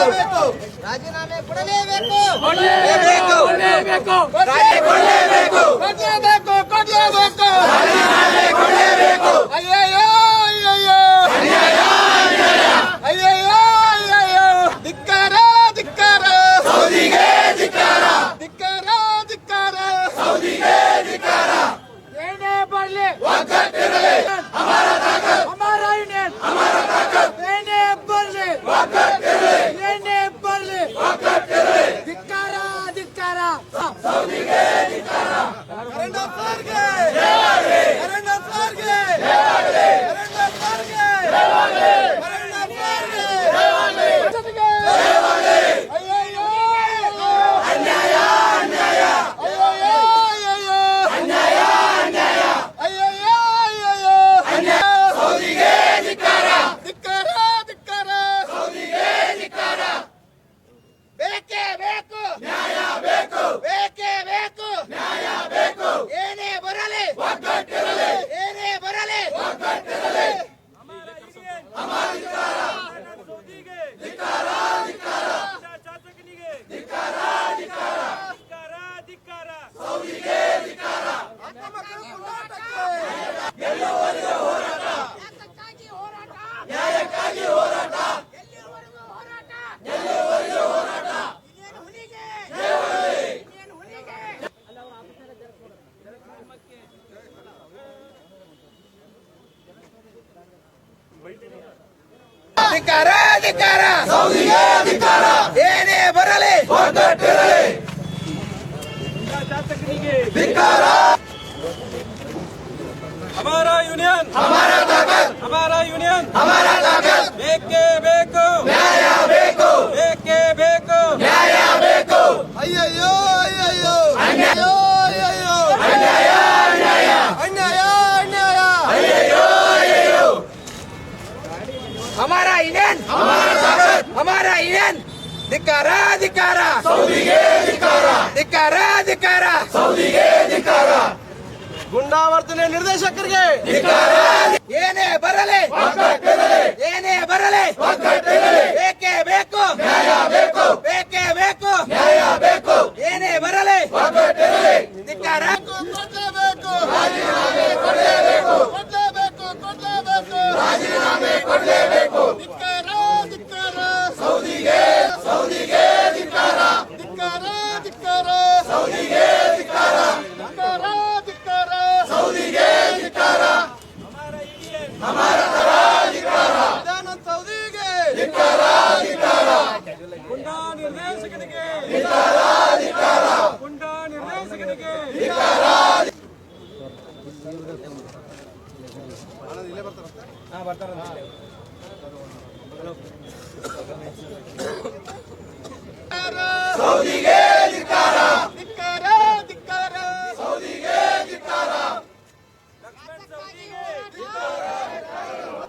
ರಾಜೀನಾಮೆ ಕೊಡಲೇಬೇಕು. ಕೊಡಲೇಬೇಕು. ಕೊಡಲೇಬೇಕು. ಕೊಡಲೇಬೇಕು. ಕೊಡಲೇಬೇಕು. Vargas! ಸೌದಿಗೆ ಧಿಕ್ಕಾರ ಏನೇ ಬರಲಿ ಒಗ್ಗಟ್ಟಿರಲಿ हमारा यूनियन ಹಮಾರ ತಾಕತ್ हमारा यूनियन ಹಮಾರ ತಾಕತ್ ಬೇಕೇ ಬೇಕು ನ್ಯಾಯ ಬೇಕು ಬೇಕೇ ಬೇಕು ನ್ಯಾಯ ಬೇಕು ಅಯ್ಯಯ್ಯೋ ಅಯ್ಯಯ್ಯೋ ಅನ್ಯಾಯ ಅಯ್ಯಯ್ಯೋ ಅನ್ಯಾಯ ಅನ್ಯಾಯ ಅನ್ಯಾಯ ಅನ್ಯಾಯ ಅಯ್ಯಯ್ಯೋ ಅಯ್ಯಯ್ಯೋ ಹಮಾರಾ ಯೂನಿಯನ್ ಹಮಾರ ಹಮಾರಾ ಯೂನಿಯನ್ ಧಿಕ್ಕಾರ ಧಿಕ್ಕಾರ ಸೌದಿಗೆ ಧಿಕ್ಕಾರ ಧಿಕ್ಕಾರ ಧಿಕ್ಕಾರ ಸೌದಿಗೆ ಧಿಕ್ಕಾರ ಗುಂಡಾವರ್ತನೆ ನಿರ್ದೇಶಕರಿಗೆ ಏನೇ ಬರಲಿ ಏನೇ ಬರಲಿ ಬೇಕೇ ಬೇಕು ನ್ಯಾಯ ಬೇಕು ಬೇಕೇ ಬೇಕು ನ್ಯಾಯ ಬೇಕು ಏನೇ ಬರಲಿ ಧಿಕ್ಕಾರ ಕೊಡಲೇಬೇಕು ರಾಜೀನಾಮೆ ಕೊಡಲೇಬೇಕು ಕೊಡಲೇಬೇಕು ಕೊಡಲೇಬೇಕು ರಾಜೀನಾಮೆ ಕೊಡಲೇಬೇಕು ಧಿಕ್ಕಾರ ಧಿಕ್ಕಾರ ಸೌದಿಗೆ ಸೌದಿಗೆ ಧಿಕ್ಕಾರ ಧಿಕ್ಕಾರ ಧಿಕ್ಕಾರ ಸೌದಿಗೆ ಧಿಕ್ಕಾರ ಧಿಕ್ಕಾರ ಧಿಕ್ಕಾರ ಸೌದಿಗೆ ಧಿಕ್ಕಾರ ವಿಧಾನ ಸೌದಿಗೆ ಗುಂಡಾ ನಿರ್ದೇಶಕನಿಗೆ ಗುಂಡಾ ನಿರ್ದೇಶಕನಿಗೆ ಸೌದಿಗೆ ಧಿಕ್ಕಾರ ಧಿಕ್ಕಾರ ಧಿಕ್ಕಾರ ಸೌದಿಗೆ ಧಿಕ್ಕಾರ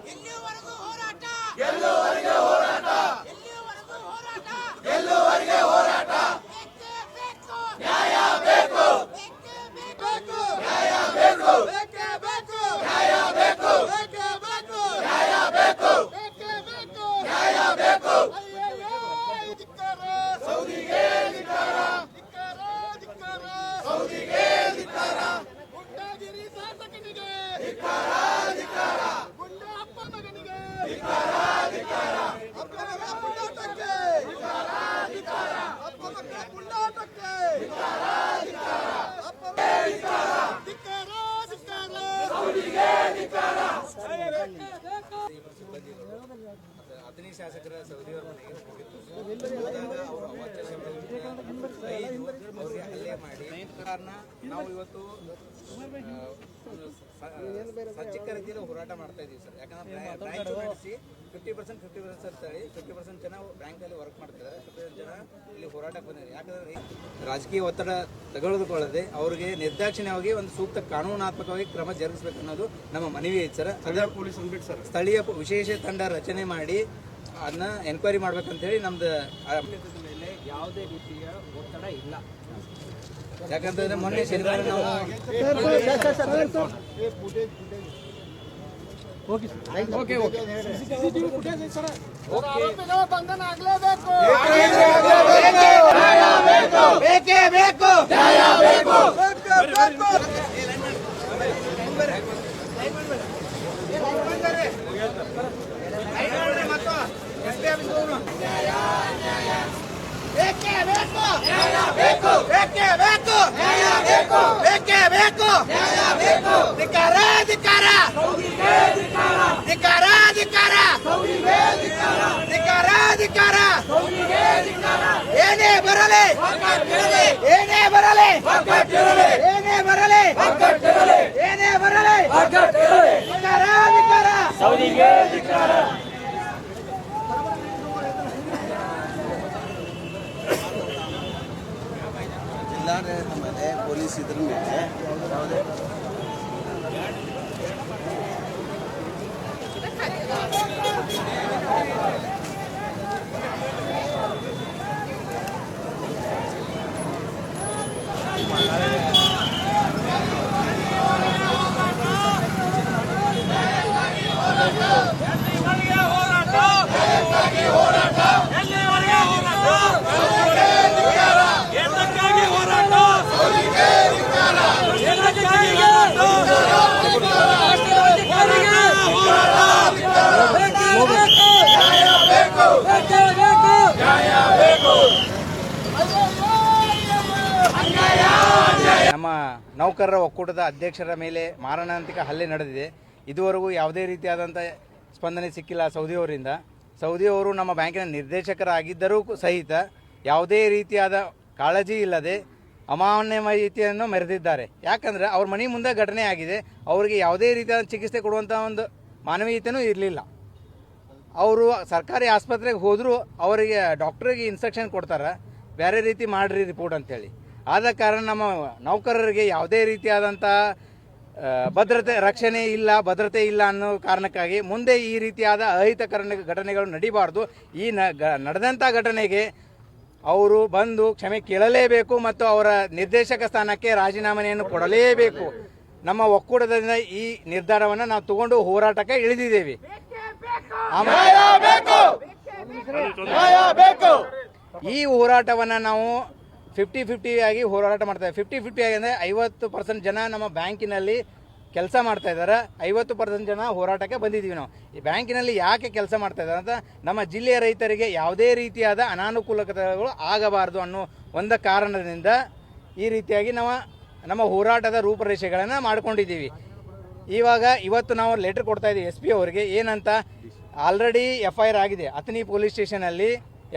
ಎಲ್ಲಿವರೆಗೂ ಹೋರಾಟ ಎಲ್ಲುವರೆಗೆ ಹೋರಾಟ ಎಲ್ಲಿವರೆಗೂ ಹೋರಾಟ ಎಲ್ಲುವರೆಗೆ ಹೋರಾಟ ಬೇಕೇ ಬೇಕು ನ್ಯಾಯ ಬೇಕು ಬೇಕೇ ಬೇಕು ಬೇಕು ನ್ಯಾಯ ಬೇಕು ಬೇಕೇ ಬೇಕು ನ್ಯಾಯ ಬೇಕು ಬೇಕೇ ಬೇಕು ನ್ಯಾಯ ಬೇಕು ಬೇಕೇ ಬೇಕು ನ್ಯಾಯ ಬೇಕು ಅಯ್ಯಯ್ಯೋ ಧಿಕ್ಕಾರ ಸೌದಿಗೆ ಧಿಕ್ಕಾರ ಧಿಕ್ಕಾರ ಧಿಕ್ಕಾರ ಸೌದಿಗೆ ಧಿಕ್ಕಾರ ಗುಂಡಾಗಿರಿ ಶಾಸಕನಿಗೆ ಧಿಕ್ಕಾರ ಧಿಕ್ಕಾರ ಗುಂಡ ಅಪ್ಪ ಮಗನಿಗೆ ಧಿಕ್ಕಾರ ಧಿಕ್ಕಾರ ಅಪ್ಪ ಮಗ ಪುಂಡಾಟಕ್ಕೆ ಧಿಕ್ಕಾರ ಧಿಕ್ಕಾರ ಅಪ್ಪ ಮಗ ಪುಂಡಾಟಕ್ಕೆ ಧಿಕ್ಕಾರ ಧಿಕ್ಕಾರ ಅಪ್ಪ ಮಗ ಧಿಕ್ಕಾರ ಧಿಕ್ಕಾರ ಧಿಕ್ಕಾರ ಸೌದಿಗೆ ಧಿಕ್ಕಾರ ಹದಿನೈದು ಶಾಸಕರ ಸೌದಿಯವರ ಮನೆಗೆ ಹೋಗಿತ್ತು ಹೋದಾಗ ಅವರು ಅವಾಚ್ಯ ಅವರಿಗೆ ಹಲ್ಲೆ ಮಾಡಿ. ಕಾರಣ ನಾವು ಇವತ್ತು ಸಜ್ಜಿಕ ರೀತಿಯಲ್ಲಿ ಹೋರಾಟ ಮಾಡ್ತಾ ಇದೀವಿ ಸರ್. ಯಾಕಂದ್ರೆ ಬ್ಯಾಂಕ್ ನಡೆಸಿ ಫಿಫ್ಟಿ ಪರ್ಸೆಂಟ್ ಫಿಫ್ಟಿ ಪರ್ಸೆಂಟ್ ತಳಿ. ಫಿಫ್ಟಿ ಪರ್ಸೆಂಟ್ ಜನ ಬ್ಯಾಂಕಲ್ಲಿ ವರ್ಕ್ ಮಾಡ್ತಿದ್ದಾರೆ. ಫಿಫ್ಟಿ ಜನ ಇಲ್ಲಿ ಹೋರಾಟಕ್ಕೆ ಬಂದಿದ್ದಾರೆ. ಯಾಕಂದ್ರೆ ರಾಜಕೀಯ ಒತ್ತಡ ತಗೊಳ್ಳೋದಕ್ಕೊಳ್ಳದೆ ಅವರಿಗೆ ನಿರ್ದಾಕ್ಷಿಣ್ಯವಾಗಿ ಒಂದು ಸೂಕ್ತ ಕಾನೂನಾತ್ಮಕವಾಗಿ ಕ್ರಮ ಜರುಗಿಸಬೇಕು ಅನ್ನೋದು ನಮ್ಮ ಮನವಿ ಐತೆ ಸರ್. ಅದ ಪೊಲೀಸ್ ಸರ್. ಸ್ಥಳೀಯ ವಿಶೇಷ ತಂಡ ರಚನೆ ಮಾಡಿ ಅದನ್ನ ಎನ್ಕ್ವೈರಿ ಮಾಡ್ಬೇಕಂತೇಳಿ ನಮ್ದು ಆ- ಮೇಲೆ ಯಾವುದೇ ರೀತಿಯ ಒತ್ತಡ ಇಲ್ಲ. ಯಾಕಂತಂದ್ರೆ ಮೊನ್ನೆ ಶನಿವಾರ ನಾವು ಬೇಕೇ ಬೇಕು ಬೇಕೇ ಬೇಕು ಬೇಕೇ ಬೇಕು ಧಿಕ್ಕಾರ ಧಿಕ್ಕಾರ ಧಿಕ್ಕಾರ ಧಿಕ್ಕಾರ ಧಿಕ್ಕಾರ ಧಿಕ್ಕಾರ ಏನೇ ಬರಲಿ ಏನೇ ಬರಲಿ ಏನೇ ಬರಲಿ ಏನೇ ಬರಲಿ ಅಧಿಕಾರ ಅಧಿಕಾರ ಜಿಲ್ಲಾಡಳಿತ ಮೇಲೆ ಪೊಲೀಸ್ ಇದ್ರ ಮೇಲೆ ಯಾವುದೇ ನಮ್ಮ ನೌಕರರ ಒಕ್ಕೂಟದ ಅಧ್ಯಕ್ಷರ ಮೇಲೆ ಮಾರಣಾಂತಿಕ ಹಲ್ಲೆ ನಡೆದಿದೆ. ಇದುವರೆಗೂ ಯಾವುದೇ ರೀತಿಯಾದಂಥ ಸ್ಪಂದನೆ ಸಿಕ್ಕಿಲ್ಲ ಸೌದಿಯವರಿಂದ ಸೌದಿಯವರು ನಮ್ಮ ಬ್ಯಾಂಕಿನ ನಿರ್ದೇಶಕರಾಗಿದ್ದರೂ ಸಹಿತ ಯಾವುದೇ ರೀತಿಯಾದ ಕಾಳಜಿ ಇಲ್ಲದೆ ಅಮಾನ್ಯ ಮಾಹಿತಿಯನ್ನು ಮೆರೆದಿದ್ದಾರೆ. ಯಾಕಂದರೆ ಅವ್ರ ಮನೆ ಮುಂದೆ ಘಟನೆ ಆಗಿದೆ. ಅವರಿಗೆ ಯಾವುದೇ ರೀತಿಯಾದ ಚಿಕಿತ್ಸೆ ಕೊಡುವಂಥ ಒಂದು ಮಾನವೀಯತೆಯೂ ಇರಲಿಲ್ಲ. ಅವರು ಸರ್ಕಾರಿ ಆಸ್ಪತ್ರೆಗೆ ಹೋದರೂ ಅವರಿಗೆ ಡಾಕ್ಟ್ರಿಗೆ ಇನ್ಸ್ಟ್ರಕ್ಷನ್ ಕೊಡ್ತಾರೆ. ಬೇರೆ ರೀತಿ ಮಾಡಿರಿ ರಿಪೋರ್ಟ್ ಅಂತೇಳಿ. ಆದ ಕಾರಣ ನಮ್ಮ ನೌಕರರಿಗೆ ಯಾವುದೇ ರೀತಿಯಾದಂಥ ಭದ್ರತೆ ರಕ್ಷಣೆ ಇಲ್ಲ ಭದ್ರತೆ ಇಲ್ಲ ಅನ್ನೋ ಕಾರಣಕ್ಕಾಗಿ ಮುಂದೆ ಈ ರೀತಿಯಾದ ಅಹಿತಕರಣ ಘಟನೆಗಳು ನಡೀಬಾರ್ದು. ಈ ನ ಗ- ನಡೆದಂಥ ಘಟನೆಗೆ ಅವರು ಬಂದು ಕ್ಷಮೆ ಕೇಳಲೇಬೇಕು ಮತ್ತು ಅವರ ನಿರ್ದೇಶಕ ಸ್ಥಾನಕ್ಕೆ ರಾಜೀನಾಮೆಯನ್ನು ಕೊಡಲೇಬೇಕು. ನಮ್ಮ ಒಕ್ಕೂಟದಿಂದ ಈ ನಿರ್ಧಾರವನ್ನು ನಾವು ತಗೊಂಡು ಹೋರಾಟಕ್ಕೆ ಇಳಿದಿದ್ದೇವೆ. ಈ ಹೋರಾಟವನ್ನು ನಾವು ಫಿಫ್ಟಿ ಫಿಫ್ಟಿ ಆಗಿ ಹೋರಾಟ ಮಾಡ್ತಾರೆ ಫಿಫ್ಟಿ ಫಿಫ್ಟಿ ಆಗಿ ಅಂದರೆ ಐವತ್ತು ಪರ್ಸೆಂಟ್ ಜನ ನಮ್ಮ ಬ್ಯಾಂಕಿನಲ್ಲಿ ಕೆಲಸ ಮಾಡ್ತಾ ಇದ್ದಾರೆ. ಐವತ್ತು ಪರ್ಸೆಂಟ್ ಜನ ಹೋರಾಟಕ್ಕೆ ಬಂದಿದ್ದೀವಿ ನಾವು. ಈ ಬ್ಯಾಂಕಿನಲ್ಲಿ ಯಾಕೆ ಕೆಲಸ ಮಾಡ್ತಾ ಇದ್ದಾರೆ ಅಂತ ನಮ್ಮ ಜಿಲ್ಲೆಯ ರೈತರಿಗೆ ಯಾವುದೇ ರೀತಿಯಾದ ಅನಾನುಕೂಲಕತೆಗಳು ಆಗಬಾರದು ಅನ್ನೋ ಒಂದು ಕಾರಣದಿಂದ ಈ ರೀತಿಯಾಗಿ ನಾವು ನಮ್ಮ ಹೋರಾಟದ ರೂಪರೇಷೆಗಳನ್ನು ಮಾಡ್ಕೊಂಡಿದ್ದೀವಿ. ಇವಾಗ ಇವತ್ತು ನಾವು ಲೆಟ್ರ್ ಕೊಡ್ತಾ ಇದ್ದೀವಿ ಎಸ್ ಪಿ ಅವರಿಗೆ. ಏನಂತ? ಆಲ್ರೆಡಿ ಎಫ್ ಐ ಆಗಿದೆ. ಅತನಿ ಪೊಲೀಸ್ ಸ್ಟೇಷನಲ್ಲಿ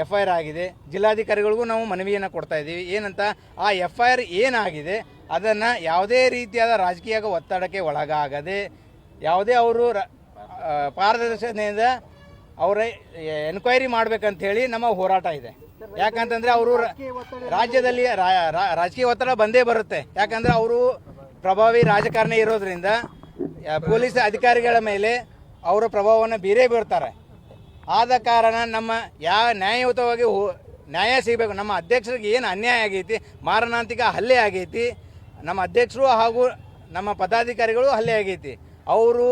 ಎಫ್ ಐ ಆರ್ ಆಗಿದೆ. ಜಿಲ್ಲಾಧಿಕಾರಿಗಳಿಗೂ ನಾವು ಮನವಿಯನ್ನು ಕೊಡ್ತಾ ಇದ್ದೀವಿ. ಏನಂತ, ಆ ಎಫ್ ಐ ಆರ್ ಏನಾಗಿದೆ, ಅದನ್ನು ಯಾವುದೇ ರೀತಿಯಾದ ರಾಜಕೀಯ ಒತ್ತಡಕ್ಕೆ ಒಳಗಾಗದೆ, ಯಾವುದೇ ಅವರು ಪಾರದರ್ಶನೆಯಿಂದ ಅವರ ಎನ್ಕ್ವೈರಿ ಮಾಡ್ಬೇಕಂತ ಹೇಳಿ ನಮ್ಮ ಹೋರಾಟ ಇದೆ. ಯಾಕಂತಂದರೆ ಅವರು ರಾಜ್ಯದಲ್ಲಿ ರಾಜಕೀಯ ಒತ್ತಡ ಬಂದೇ ಬರುತ್ತೆ. ಯಾಕಂದ್ರೆ ಅವರು ಪ್ರಭಾವಿ ರಾಜಕಾರಣಿ ಇರೋದ್ರಿಂದ ಪೊಲೀಸ್ ಅಧಿಕಾರಿಗಳ ಮೇಲೆ ಅವರ ಪ್ರಭಾವವನ್ನು ಬೀರೇ ಬೀರ್ತಾರೆ. ಆದ ಕಾರಣ ನಮ್ಮ ಯಾವ ನ್ಯಾಯಯುತವಾಗಿ ನ್ಯಾಯ ಸಿಗಬೇಕು, ನಮ್ಮ ಅಧ್ಯಕ್ಷರಿಗೆ ಏನು ಅನ್ಯಾಯ ಆಗೈತಿ, ಮಾರಣಾಂತಿಕ ಹಲ್ಲೆ ಆಗೈತಿ, ನಮ್ಮ ಅಧ್ಯಕ್ಷರು ಹಾಗೂ ನಮ್ಮ ಪದಾಧಿಕಾರಿಗಳು ಹಲ್ಲೆ ಆಗೈತಿ. ಅವರು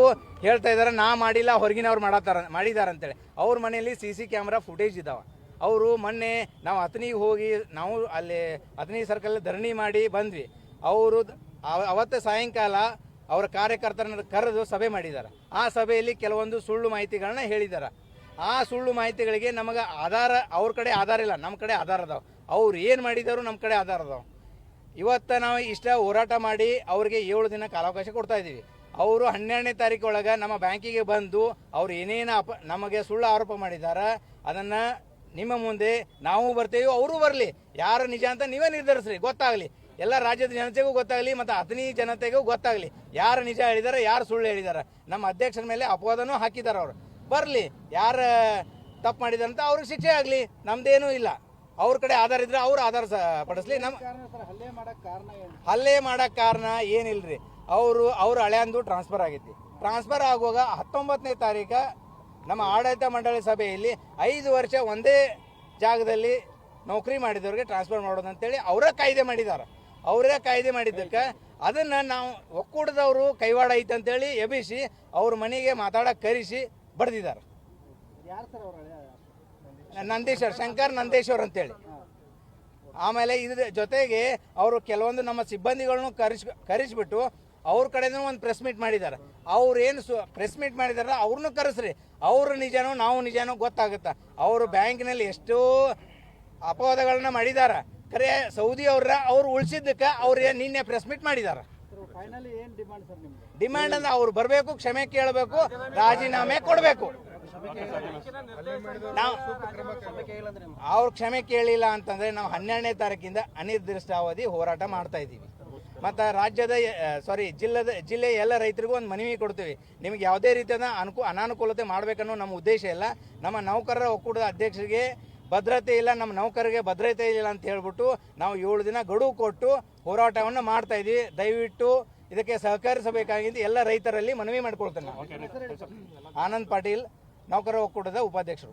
ಹೇಳ್ತಾ ಇದ್ದಾರೆ, ನಾ ಮಾಡಿಲ್ಲ, ಹೊರಗಿನವ್ರು ಮಾಡತ್ತಾರ, ಮಾಡಿದಾರ ಅಂತೇಳಿ. ಅವ್ರ ಮನೆಯಲ್ಲಿ ಸಿ ಸಿ ಕ್ಯಾಮ್ರಾ ಫುಟೇಜ್ ಇದ್ದಾವೆ ಅವರು ಮೊನ್ನೆ ನಾವು ಅತನಿಗೆ ಹೋಗಿ, ನಾವು ಅಲ್ಲಿ ಅತನಿ ಸರ್ಕಲ್ ಧರಣಿ ಮಾಡಿ ಬಂದ್ವಿ. ಅವರು ಅವತ್ತು ಸಾಯಂಕಾಲ ಅವರ ಕಾರ್ಯಕರ್ತರನ್ನ ಕರೆದು ಸಭೆ ಮಾಡಿದ್ದಾರೆ. ಆ ಸಭೆಯಲ್ಲಿ ಕೆಲವೊಂದು ಸುಳ್ಳು ಮಾಹಿತಿಗಳನ್ನ ಹೇಳಿದ್ದಾರೆ. ಆ ಸುಳ್ಳು ಮಾಹಿತಿಗಳಿಗೆ ನಮಗೆ ಆಧಾರ, ಅವ್ರ ಕಡೆ ಆಧಾರ ಇಲ್ಲ ನಮ್ಮ ಕಡೆ ಆಧಾರ ಅದಾವೆ. ಅವ್ರು ಏನು ಮಾಡಿದಾರು ನಮ್ಮ ಕಡೆ ಆಧಾರ ಅದಾವೆ. ಇವತ್ತು ನಾವು ಇಷ್ಟ ಹೋರಾಟ ಮಾಡಿ ಅವ್ರಿಗೆ ಏಳು ದಿನ ಕಾಲಾವಕಾಶ ಕೊಡ್ತಾ ಇದ್ದೀವಿ ಅವರು ಹನ್ನೆರಡನೇ ತಾರೀಕು ಒಳಗೆ ನಮ್ಮ ಬ್ಯಾಂಕಿಗೆ ಬಂದು ಅವ್ರು ಏನೇನು ಅಪ ನಮಗೆ ಸುಳ್ಳು ಆರೋಪ ಮಾಡಿದ್ದಾರೆ ಅದನ್ನು ನಿಮ್ಮ ಮುಂದೆ ನಾವು ಬರ್ತೇವೆ, ಅವರು ಬರಲಿ. ಯಾರು ನಿಜ ಅಂತ ನೀವೇ ನಿರ್ಧರಿಸ್ರಿ, ಗೊತ್ತಾಗಲಿ. ಎಲ್ಲ ರಾಜ್ಯದ ಜನತೆಗೂ ಗೊತ್ತಾಗಲಿ ಮತ್ತು ಅತನಿ ಜನತೆಗೂ ಗೊತ್ತಾಗಲಿ. ಯಾರು ನಿಜ ಹೇಳಿದ್ದಾರೆ ಯಾರು ಸುಳ್ಳು ಹೇಳಿದ್ದಾರೆ ನಮ್ಮ ಅಧ್ಯಕ್ಷರ ಮೇಲೆ ಅಪವಾದನೂ ಹಾಕಿದ್ದಾರೆ ಅವರು. ಬರಲಿ, ಯಾರು ತಪ್ಪು ಮಾಡಿದಂತ ಅವ್ರಿಗೆ ಶಿಕ್ಷೆ ಆಗಲಿ, ನಮ್ದೇನೂ ಇಲ್ಲ. ಅವ್ರ ಕಡೆ ಆಧಾರ ಇದ್ರೆ ಅವ್ರು ಆಧಾರ ಪಡಿಸ್ಲಿ. ನಮ್ಮ ಹಲ್ಲೆ ಮಾಡೋಕ್ಕೆ ಕಾರಣ ಏನಿಲ್ಲರಿ ಅವರು, ಅವ್ರ ಹಳೆಯಂದು ಟ್ರಾನ್ಸ್ಫರ್ ಆಗೈತಿ. ಟ್ರಾನ್ಸ್ಫರ್ ಆಗುವಾಗ ಹತ್ತೊಂಬತ್ತನೇ ತಾರೀಕು ನಮ್ಮ ಆಡಳಿತ ಮಂಡಳಿ ಸಭೆಯಲ್ಲಿ ಐದು ವರ್ಷ ಒಂದೇ ಜಾಗದಲ್ಲಿ ನೌಕರಿ ಮಾಡಿದವ್ರಿಗೆ ಟ್ರಾನ್ಸ್ಫರ್ ಮಾಡೋದು ಅಂತೇಳಿ ಅವರೇ ಕಾಯ್ದೆ ಮಾಡಿದ್ದಾರೆ. ಅವರೇ ಕಾಯ್ದೆ ಮಾಡಿದ್ದಕ್ಕೆ ಅದನ್ನು ನಾವು ಒಕ್ಕೂಟದವರು ಕೈವಾಡ ಐತೆ ಅಂತೇಳಿ ಎಬ್ಬಿಸಿ ಅವ್ರ ಮನೆಗೆ ಮಾತಾಡೋಕೆ ಕರೆಸಿ ಬಡ್ದಿದ್ದಾರೆ ನಂದೀಶ್ವರ್? ಶಂಕರ್ ನಂದೇಶ್ವರ್ ಅಂತೇಳಿ. ಆಮೇಲೆ ಇದ್ರ ಜೊತೆಗೆ ಅವರು ಕೆಲವೊಂದು ನಮ್ಮ ಸಿಬ್ಬಂದಿಗಳನ್ನು ಕರೆಸ್ ಕರೆಸ್ಬಿಟ್ಟು ಅವ್ರ ಕಡೆನೂ ಒಂದು ಪ್ರೆಸ್ ಮೀಟ್ ಮಾಡಿದ್ದಾರೆ. ಅವ್ರು ಏನು ಸು ಪ್ರೆಸ್ ಮೀಟ್ ಮಾಡಿದಾರಲ್ಲ ಅವ್ರನ್ನೂ ಕರೆಸ್ರಿ. ಅವರು ನಿಜನೋ ನಾವು ನಿಜನೋ ಗೊತ್ತಾಗುತ್ತೆ. ಅವರು ಬ್ಯಾಂಕ್ನಲ್ಲಿ ಎಷ್ಟೋ ಅಪವಾದಗಳನ್ನ ಮಾಡಿದ್ದಾರೆ ಖರೆ ಸೌದಿ ಅವ್ರ ಅವ್ರು ಉಳಿಸಿದ್ದಕ್ಕೆ ಅವ್ರು ನಿನ್ನೆ ಪ್ರೆಸ್ ಮೀಟ್ ಮಾಡಿದಾರ. ಡಿಮ್ಯಾಂಡ್ ಅಂದ್ರೆ ಅವ್ರು ಬರಬೇಕು, ಕ್ಷಮೆ ಕೇಳಬೇಕು, ರಾಜೀನಾಮೆ ಕೊಡಬೇಕು. ನಾವು ಅವ್ರು ಕ್ಷಮೆ ಕೇಳಿಲ್ಲ ಅಂತಂದ್ರೆ ನಾವು ಹನ್ನೆರಡನೇ ತಾರೀಕಿಂದ ಅನಿರ್ದಿಷ್ಟಾವಧಿ ಹೋರಾಟ ಮಾಡ್ತಾ ಇದ್ದೀವಿ. ಮತ್ತು ರಾಜ್ಯದ ಸಾರಿ ಜಿಲ್ಲೆದ ಜಿಲ್ಲೆಯ ಎಲ್ಲ ರೈತರಿಗೂ ಒಂದು ಮನವಿ ಕೊಡ್ತೀವಿ. ನಿಮಗೆ ಯಾವುದೇ ರೀತಿಯಾದ ಅನುಕೂ ಅನಾನುಕೂಲತೆ ಮಾಡಬೇಕನ್ನೋ ನಮ್ಮ ಉದ್ದೇಶ ಇಲ್ಲ. ನಮ್ಮ ನೌಕರರ ಒಕ್ಕೂಟದ ಅಧ್ಯಕ್ಷರಿಗೆ ಭದ್ರತೆ ಇಲ್ಲ ನಮ್ಮ ನೌಕರಿಗೆ ಭದ್ರತೆ ಇಲ್ಲ ಅಂತ ಹೇಳ್ಬಿಟ್ಟು ನಾವು ಏಳು ದಿನ ಗಡುವು ಕೊಟ್ಟು ಹೋರಾಟವನ್ನು ಮಾಡ್ತಾ ಇದ್ದೀವಿ ದಯವಿಟ್ಟು ಇದಕ್ಕೆ ಸಹಕರಿಸಬೇಕಾಗಿದ್ದು ಎಲ್ಲ ರೈತರಲ್ಲಿ ಮನವಿ ಮಾಡ್ಕೊಳ್ತೇನೆ ಆನಂದ್ ಪಾಟೀಲ್ ನೌಕರ ಒಕ್ಕೂಟದ ಉಪಾಧ್ಯಕ್ಷರು.